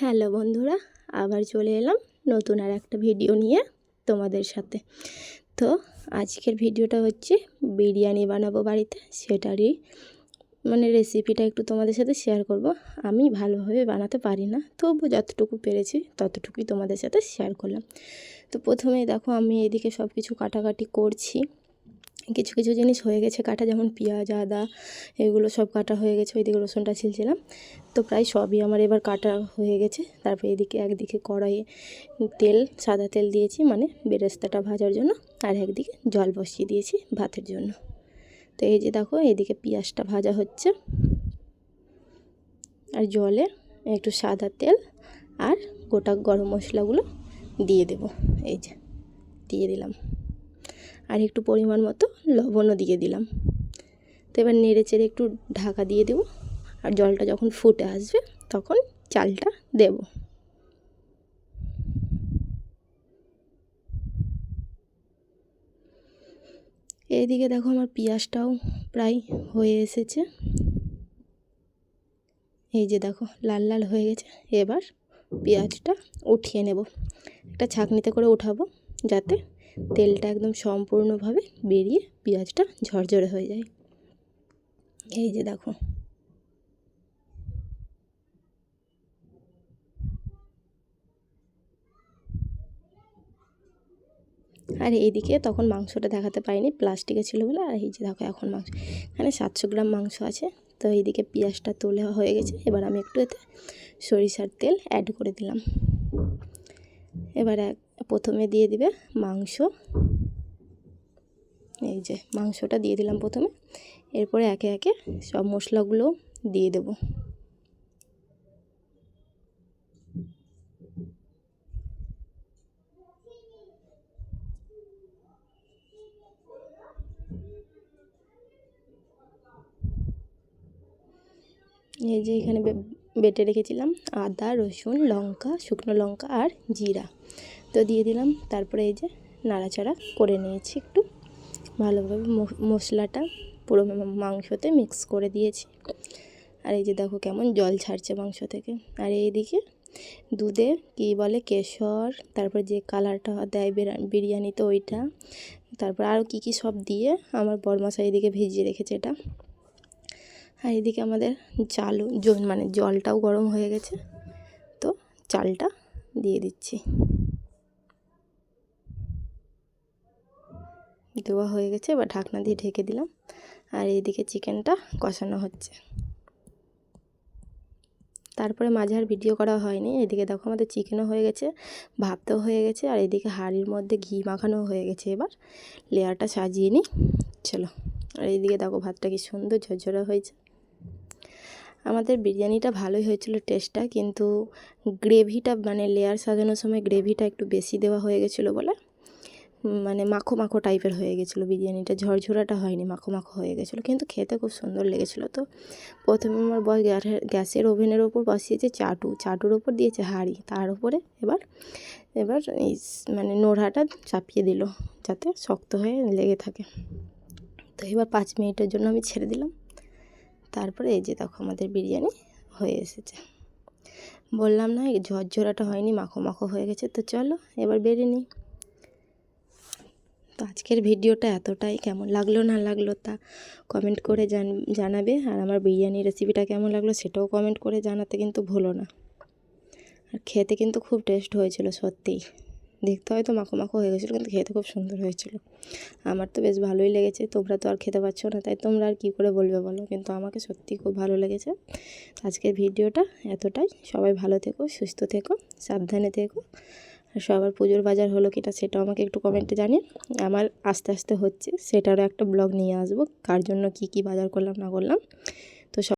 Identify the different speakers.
Speaker 1: Hello বন্ধুরা, আবার চলে এলাম নতুন আর একটা ভিডিও নিয়ে তোমাদের সাথে। তো আজকের ভিডিওটা হচ্ছে বিরিয়ানি বানাবো বাড়িতে, সেটারই মানে রেসিপিটা একটু তোমাদের সাথে শেয়ার করব। আমি ভালোভাবে বানাতে পারি না তবু যতটুকু পেরেছি ততটুকুই তোমাদের সাথে শেয়ার করলাম। তো প্রথমেই দেখো আমি এদিকে সব কিছু কাটাকাটি করছি। কিছু কিছু জিনিস হয়ে গেছে, কাটা যেমন পেঁয়াজ, আদা, এগুলো সব কাটা হয়ে গেছে, ওইদিকে রসুনটা ছিলছিলাম। তো প্রায় সবই আমার এবার কাটা হয়ে গেছে। তারপরে এদিকে একদিকে কড়াইয়ে তেল, সাদা তেল দিয়েছি মানে বেরেস্তাটা ভাজার জন্য, আর একদিকে জল বসিয়ে দিয়েছি ভাতের জন্য। তো এই যে দেখো, এদিকে পেঁয়াজটা ভাজা হচ্ছে। আর জলে একটু সাদা তেল আর গোটা গরম মশলাগুলো দিয়ে দেব। এই যে, দিয়ে দিলাম। আর একটু পরিমাণ মতো লবণও দিয়ে দিলাম। তো এবার নেড়ে চেড়ে একটু ঢাকা দিয়ে দেবো। আর জলটা যখন ফুটে আসবে, তখন চালটা দেব। এইদিকে দেখো আমার পেঁয়াজটাও প্রায় হয়ে এসেছে। এই যে দেখো, লাল লাল হয়ে গেছে। এবার পেঁয়াজটা উঠিয়ে নেব। একটা ছাঁকনিতে করে উঠাবো, যাতে তেলটা একদম সম্পূর্ণভাবে বেরিয়ে পেঁয়াজটা ঝরঝরে হয়ে যায়। এই যে দেখো। আর এইদিকে তখন মাংসটা দেখাতে পারিনি, প্লাস্টিকে ছিল বলে। আর এই যে দেখো এখন মাংস, এখানে সাতশো গ্রাম মাংস আছে। তো এইদিকে পেঁয়াজটা তোলে হয়ে গেছে। এবার আমি একটু এতে সরিষার তেল অ্যাড করে দিলাম। এবার এক, প্রথমে দিয়ে দিবে মাংস। এই যে, মাংসটা দিয়ে দিলাম প্রথমে। এরপরে একে একে সব মশলাগুলো দিয়ে দেব। এই যে এখানে বেটে রেখেছিলাম আদা, রসুন, লঙ্কা, শুকনো লঙ্কা আর জিরা। তো দিয়ে দিলাম, তারপরে এই যে নাড়াচাড়া করে নিয়েছি একটু। ভালোভাবে মশলাটা পুরো মাংসতে মিক্স করে দিয়েছি। আর এই যে দেখো কেমন জল ছাড়ছে মাংস থেকে। আর এইদিকে দুধে কি বলে কেশর, তারপর যে কালারটা দেয় বিরিয়ানিতে ওইটা, তারপর আরও কী কী সব দিয়ে আমার বরমাসা এদিকে ভিজিয়ে রেখেছে এটা। আর এদিকে আমাদের চালও মানে জলটাও গরম হয়ে গেছে। তো চালটা দিয়ে দিচ্ছি। দেওয়া হয়ে গেছে, এবার ঢাকনা দিয়ে ঢেকে দিলাম। আর এইদিকে চিকেনটা কষানো হচ্ছে। তারপরে মাঝে আর ভিডিও করা হয়নি। এদিকে দেখো আমাদের চিকেনও হয়ে গেছে, ভাতও হয়ে গেছে, আর এদিকে হাঁড়ির মধ্যে ঘি মাখানো হয়ে গেছে এবার। লেয়ারটা সাজিয়ে নিই, চলো। আর এইদিকে দেখো ভাতটা কি সুন্দর ঝরঝরা হয়েছে। আমাদের বিরিয়ানিটা ভালোই হয়েছিল টেস্টটা কিন্তু গ্রেভিটা মানে লেয়ার সাজানোর সময় গ্রেভিটা একটু বেশি দেওয়া হয়ে গেছিল বলে মানে মাখো মাখো টাইপের হয়ে গেছিল বিরিয়ানিটা, ঝরঝরাটা হয়নি, মাখো মাখো হয়ে গেছিল, কিন্তু খেতে খুব সুন্দর লেগেছিলো তো। প্রথমে আমার বয় গ্যাসের ওভেনের ওপর বসিয়েছে চাটু, চাটুর ওপর দিয়েছে হাঁড়ি, তার উপরে এবার এবার মানে নোড়াটা চাপিয়ে দিল, যাতে শক্ত হয়ে লেগে থাকে। তো এবার পাঁচ মিনিটের জন্য আমি ছেড়ে দিলাম। তারপরে এই যে দেখো আমাদের বিরিয়ানি হয়ে এসেছে। বললাম না ঝরঝরাটা হয়নি, মাখো মাখো হয়ে গেছে, তো চলো এবার বেরিয়ে নিই। তো আজকের ভিডিওটা এতটাই, কেমন লাগল না লাগল তা কমেন্ট করে জানাবে। আর আমার বিরিয়ানি রেসিপিটা কেমন লাগল সেটাও কমেন্ট করে জানাতে কিন্তু ভুলো না। আর খেতে কিন্তু খুব টেস্ট হয়েছিল, সত্যিই। দেখতে হয়তো মাখো মাখো হয়ে গেছিল, কিন্তু খেতে খুব সুন্দর হয়েছিল। আমার তো বেশ ভালোই লেগেছে, তোমরা তো আর খেতে পারছ না, তাই তোমরা আর কী করে বলবে বলো? কিন্তু আমাকে সত্যি খুব ভালো লেগেছে। আজকের ভিডিওটা এতটাই। সবাই ভালো থেকো, সুস্থ থেকো, সাবধানে থেকো। আর সবার পুজোর বাজার হলো কিটা সেটাও আমাকে একটু কমেন্টে জানিয়ে আমার আস্তে আস্তে হচ্ছে, সেটারও একটা ব্লগ নিয়ে আসব, কার জন্য কি কি বাজার করলাম, না করলাম। তো